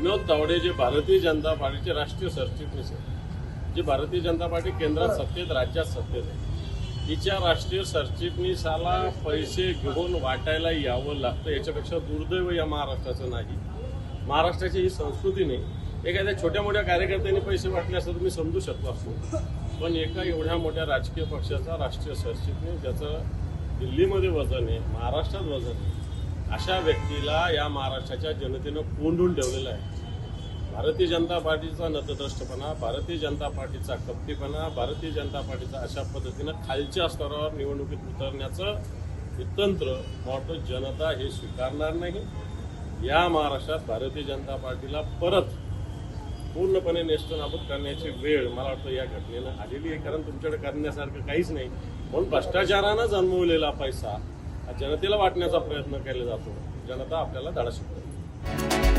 विनोद तावडे जे भारतीय जनता पार्टीचे राष्ट्रीय सरचिटणीस आहेत जे भारतीय जनता पार्टी केंद्रात सत्तेत राज्यात सत्तेत आहे तिच्या राष्ट्रीय सरचिटणीसाला पैसे घेऊन वाटायला यावं लागतं याच्यापेक्षा दुर्दैव या महाराष्ट्राचं नाही. महाराष्ट्राची ही संस्कृती नाही. एखाद्या छोट्या मोठ्या कार्यकर्त्यांनी पैसे वाटले असं तुम्ही समजू शकतो असतो पण एका एवढ्या मोठ्या राजकीय पक्षाचा राष्ट्रीय सरचिटणीस ज्याचं दिल्लीमध्ये वजन आहे महाराष्ट्रात वजन आहे अशा व्यक्तीला या महाराष्ट्राच्या जनतेनं कोंडून ठेवलेलं आहे. भारतीय जनता पार्टीचा नतद्रष्टपणा भारतीय जनता पार्टीचा कपटीपणा भारतीय जनता पार्टीचा अशा पद्धतीनं खालच्या स्तरावर निवडणुकीत उतरण्याचं हे तंत्र मोठं जनता हे स्वीकारणार नाही. या महाराष्ट्रात भारतीय जनता पार्टीला परत पूर्णपणे नेस्तनाबूत करण्याची वेळ मला वाटतं या घटनेनं आलेली आहे. कारण तुमच्याकडे करण्यासारखं काहीच नाही. म्हणून भ्रष्टाचारानं जन्मवलेला पैसा जनतेला वाटण्याचा प्रयत्न केला जातो. जनता आपल्याला धडा शिकतो